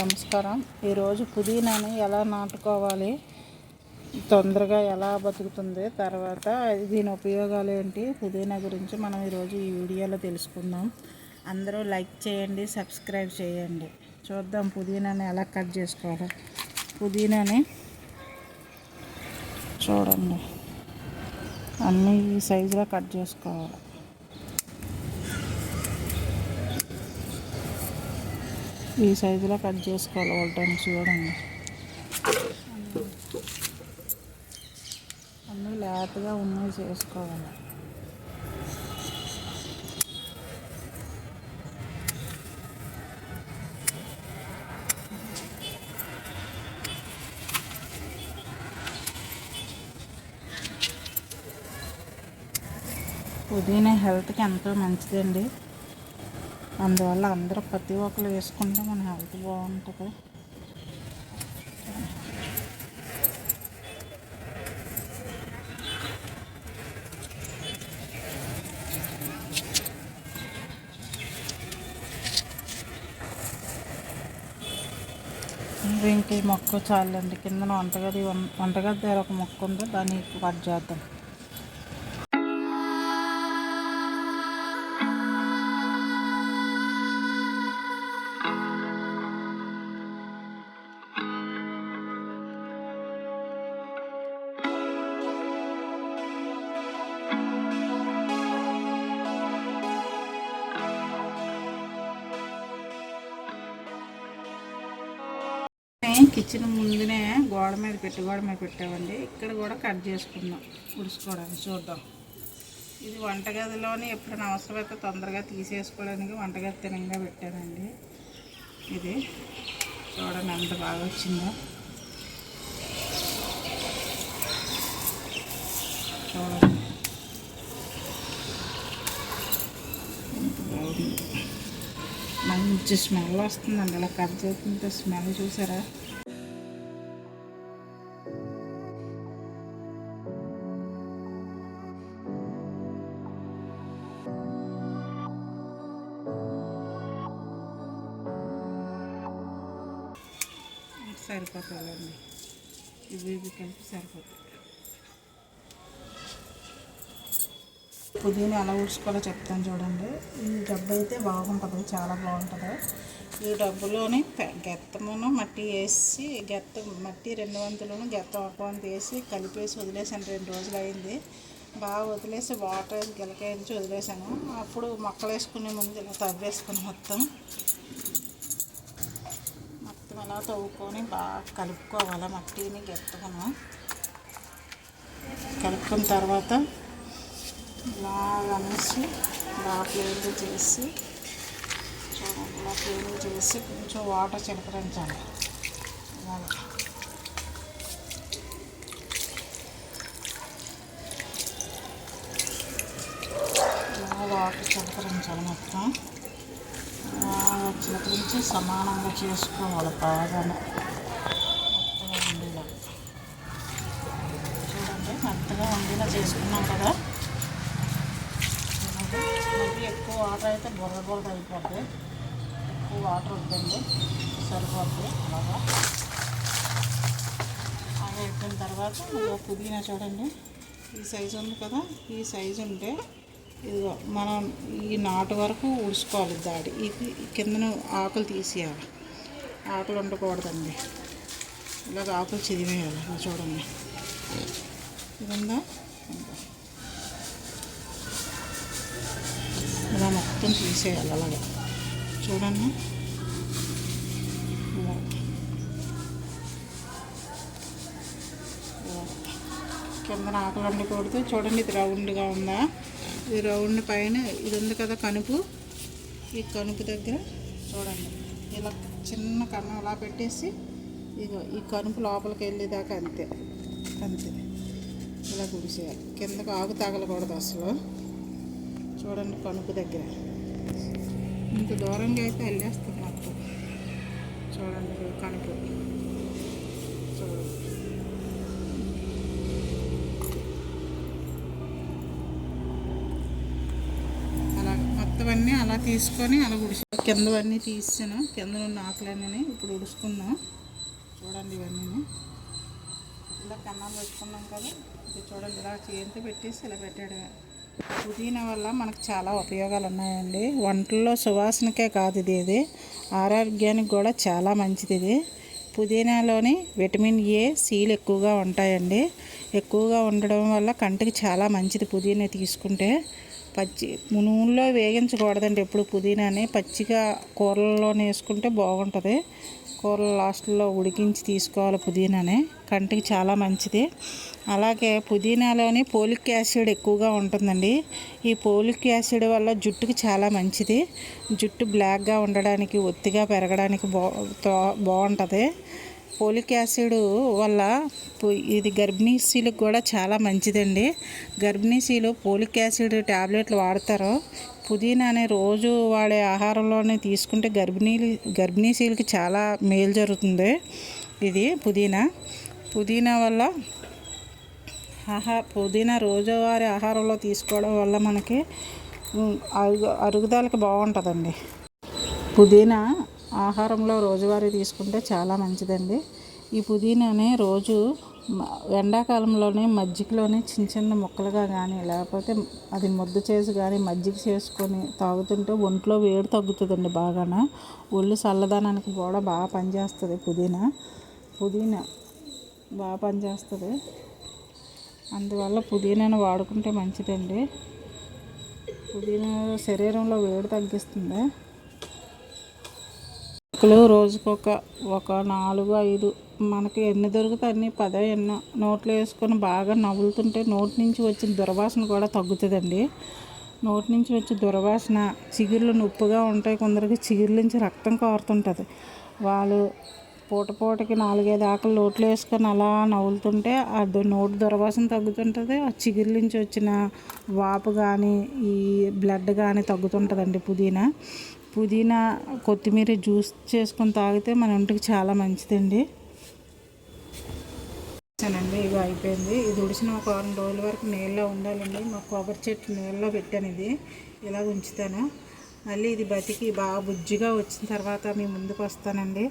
నమస్కారం. ఈరోజు పుదీనాని ఎలా నాటుకోవాలి? తొందరగా ఎలా బతుకుతుంది? తర్వాత దీని ఉపయోగాలు ఏంటి? పుదీనా గురించి మనం ఈరోజు ఈ వీడియోలో తెలుసుకుందాం. అందరూ లైక్ చేయండి సబ్స్క్రైబ్ చేయండి. చూద్దాం పుదీనాని ఎలా కట్ చేసుకోవాలి. పుదీనాని చూడండి. అన్నీ ఈ సైజులో కట్ చేసుకోవాలి. ఈ సైజులో కట్ చేసుకోవాలి వాళ్ళని చూడండి. అన్నీ లేతగా ఉన్నాయి చేసుకోవాలి. పుదీనా హెల్త్కి ఎంతో మంచిదండి. అందువల్ల అందరూ ప్రతి ఒక్కరు వేసుకుంటే మన హెల్త్ బాగుంటుంది. ఇంక ఈ మొక్క చాలండి. కింద వంటగది వంటగది దగ్గర ఒక మొక్క ఉందో? దాన్ని కట్ చేద్దాం. కిచెన్ ముందునే గోడ మీద పెట్టి గోడ మీద పెట్టామండి. ఇక్కడ కూడా కట్ చేసుకుందాం ఉడుచుకోవడానికి. చూద్దాం. ఇది వంటగదిలోని ఎప్పుడైనా అవసరమైతే తొందరగా తీసేసుకోవడానికి వంటగది తినంగా పెట్టానండి. ఇది చూడండి ఎంత బాగా వచ్చిందో. చూడండి. మంచి స్మెల్ వస్తుందండి. అలా కట్ చేస్తుంటే స్మెల్ చూసారా? సరిపోతాయండి. ఇవి ఇవి కలిపి సరిపోతాయి. పుదీనా ఎలా ఊడ్చుకోవాలో చెప్తాను చూడండి. ఈ డబ్బు అయితే బాగుంటుంది చాలా బాగుంటుంది. ఈ డబ్బులోని గెత్తమును మట్టి వేసి గెత్త మట్టి రెండు వంతులను గెత్త ఒక వంతు వేసి కలిపేసి వదిలేసాను. రెండు రోజులు అయింది. బాగా వదిలేసి వాటర్ గిలకేయించి వదిలేసాను. అప్పుడు మొక్కలు వేసుకునే ముందు ఇలా తవ్వేసుకుని మొత్తం మొత్తం తవ్వుకొని బాగా కలుపుకోవాలి మట్టిని గెత్తకును కలుపుకున్న తర్వాత అనేసి బాగా క్లీన్ చేసి చూడండి ఇలా క్లీన్ చేసి కొంచెం వాటర్ చిలకరించాలి. అలాగా ఇలా వాటర్ చిలకరించాలి మొత్తం. చిలకరించి సమానంగా చేసుకోవాలి బాగానే మెత్తగా ఉండేలా చూడండి మెత్తగా ఉండేలా చేసుకున్నాం కదా. మళ్ళీ ఎక్కువ వాటర్ అయితే బొర్ర బొర్ర అయిపోద్ది. ఎక్కువ వాటర్ వద్దండి సరిపోద్ది అలాగా. అలా అయిపోయిన తర్వాత పుదీనా చూడండి. ఈ సైజు ఉంది కదా ఈ సైజు ఉంటే ఇదిగో మనం ఈ నాటు వరకు ఉడుచుకోవాలి దాడి. ఇది కిందన ఆకులు తీసేయాలి. ఆకులు ఉండకూడదండి. ఇలాగ ఆకులు చిదివేయాలి చూడండి. ఇది ఇలా మొత్తం తీసేయాలి అలాగే. చూడండి. కిందన ఆకులు ఉండకూడదు. చూడండి ఇది రౌండ్గా ఉందా? ఇది రౌండ్ పైన ఇది ఉంది కదా కనుపు. ఈ కనుపు దగ్గర చూడండి. ఇలా చిన్న కన్నం అలా పెట్టేసి ఇగో ఈ కనుపు లోపలికి వెళ్ళేదాకా అంతే. అంతే. ఇలా గుడిసేయాలి. కిందకు ఆకు తగలకూడదు అసలు. చూడండి కనుపు దగ్గర. ఇంత దూరంగా అయితే వెళ్ళేస్తుంది మొత్తం. చూడండి కనుపు చూడండి అలా అలా తీసుకొని అలా ఉడిసి కిందవన్నీ తీసాను. కింద ఉన్న ఆకులన్నీ ఇప్పుడు ఉడుచుకుందాం చూడండి ఇవన్నీ. ఇలా కన్నాలు పెట్టుకున్నాం కదా. ఇది చూడండి ఇలా చేతి పెట్టేసి ఇలా పెట్టాడు. పుదీనా వల్ల మనకు చాలా ఉపయోగాలు ఉన్నాయండి. వంటల్లో సువాసనకే కాదు ఇది ఇది. ఆరోగ్యానికి కూడా చాలా మంచిది ఇది. పుదీనాలోని విటమిన్ ఏ సీలు ఎక్కువగా ఉంటాయండి. ఎక్కువగా ఉండడం వల్ల కంటికి చాలా మంచిది పుదీనా తీసుకుంటే. పచ్చి నూనెలో వేగించకూడదండి ఎప్పుడు పుదీనాని. పచ్చిగా కూరల్లో వేసుకుంటే బాగుంటుంది. కూరలు లాస్ట్లో ఉడికించి తీసుకోవాలి పుదీనాని. కంటికి చాలా మంచిది. అలాగే పుదీనాలోని పోలిక్ యాసిడ్ ఎక్కువగా ఉంటుందండి. ఈ పోలిక్ యాసిడ్ వల్ల జుట్టుకి చాలా మంచిది. జుట్టు బ్లాక్గా ఉండడానికి ఒత్తిగా పెరగడానికి బా బాగుంటుంది. పోలిక్ యాసిడ్ వల్ల ఇది గర్భిణీ స్త్రీలకు కూడా చాలా మంచిదండి. గర్భిణీ స్త్రీలు పోలిక్ యాసిడ్ ట్యాబ్లెట్లు వాడతారు. పుదీనాని రోజు వాడే ఆహారంలోనే తీసుకుంటే గర్భిణీ గర్భిణీ స్త్రీలకి చాలా మేలు జరుగుతుంది. ఇది పుదీనా. పుదీనా వల్ల ఆహా పుదీనా రోజువారీ ఆహారంలో తీసుకోవడం వల్ల మనకి అరుగు అరుగుదలకి బాగుంటుందండి. పుదీనా ఆహారంలో రోజువారీ తీసుకుంటే చాలా మంచిదండి. ఈ పుదీనాని రోజు ఎండాకాలంలోనే మజ్జిగలోనే చిన్న చిన్న ముక్కలుగా కానీ లేకపోతే అది ముద్ద చేసి కానీ మజ్జిగ చేసుకొని తాగుతుంటే ఒంట్లో వేడి తగ్గుతుందండి బాగాన. ఒళ్ళు చల్లదనానికి కూడా బాగా పనిచేస్తుంది పుదీనా. పుదీనా బాగా పనిచేస్తుంది. అందువల్ల పుదీనాను వాడుకుంటే మంచిదండి. పుదీనా శరీరంలో వేడి తగ్గిస్తుంది. ఆకులు రోజుకొక ఒక నాలుగు ఐదు మనకి ఎన్ని దొరుకుతాయి అన్ని పదో ఎన్నో నోట్లో వేసుకొని బాగా నవ్వులుతుంటే నోటి నుంచి వచ్చిన దుర్వాసన కూడా తగ్గుతుందండి. నోటి నుంచి వచ్చే దుర్వాసన చిగుర్లు నొప్పుగా ఉంటాయి. కొందరికి చిగుర్ల నుంచి రక్తం కారుతుంటుంది. వాళ్ళు పూట పూటకి నాలుగైదు ఆకులు నోట్లో వేసుకొని అలా నవ్వులుతుంటే ఆ నోటి దుర్వాసన తగ్గుతుంటుంది. ఆ చిగురు నుంచి వచ్చిన వాపు కానీ ఈ బ్లడ్ కానీ తగ్గుతుంటుందండి పుదీనా. పుదీనా కొత్తిమీర జ్యూస్ చేసుకొని తాగితే మన ఒంటికి చాలా మంచిదండి. అండి ఇవి అయిపోయింది. ఇది ఉడిసిన ఒక వారం రోజుల వరకు నీళ్ళలో ఉండాలండి. మా కొబ్బరి చెట్టు నీళ్ళలో పెట్టాను ఇది. ఇలా ఉంచుతాను. మళ్ళీ ఇది బతికి బాగా బుజ్జిగా వచ్చిన తర్వాత మీ ముందుకు వస్తానండి.